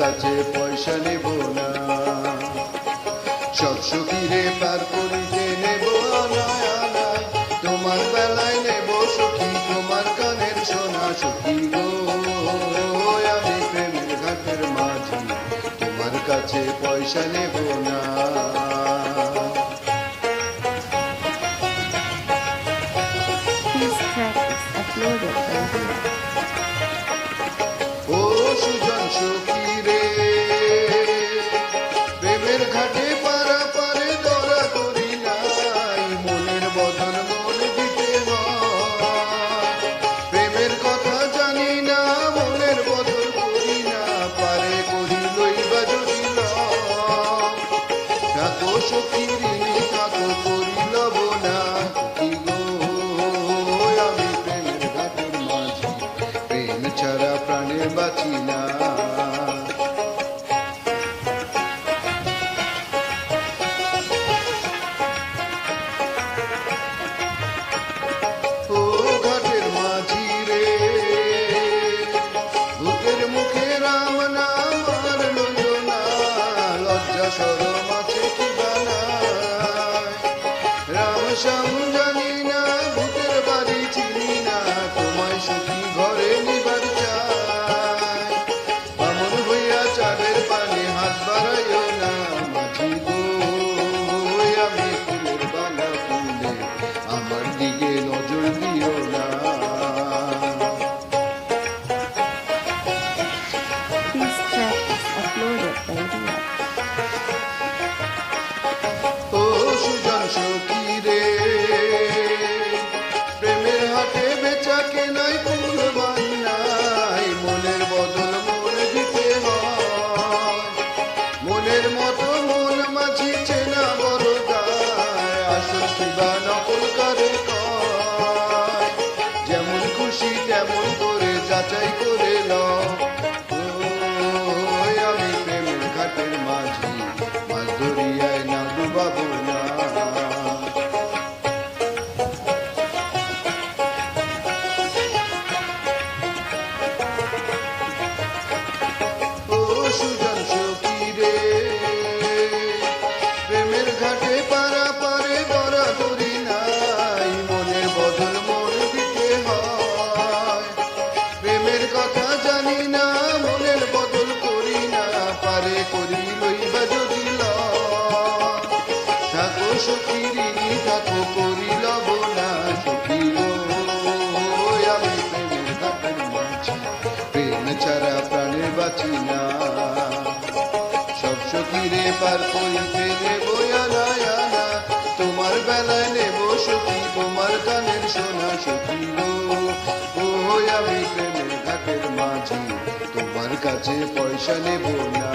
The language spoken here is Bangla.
কাছে পয়সা নেব না। সব সুখীরে পার করিতে নেব তোমার বেলায় নেব সুখী তোমার কানের সোনা সুখী গো। আমি প্রেমের ঘাটের মাঝি তোমার কাছে পয়সা নেব না। Uploaded by here. समझ মনের মতো ফিরে পার করিতে নেব আনা তোমার বেলায় নেব সখী, তোমার কানের সোনা সখী ও আমি প্রেমের ঘাটের মাঝি, তোমার কাছে পয়সা নেব না।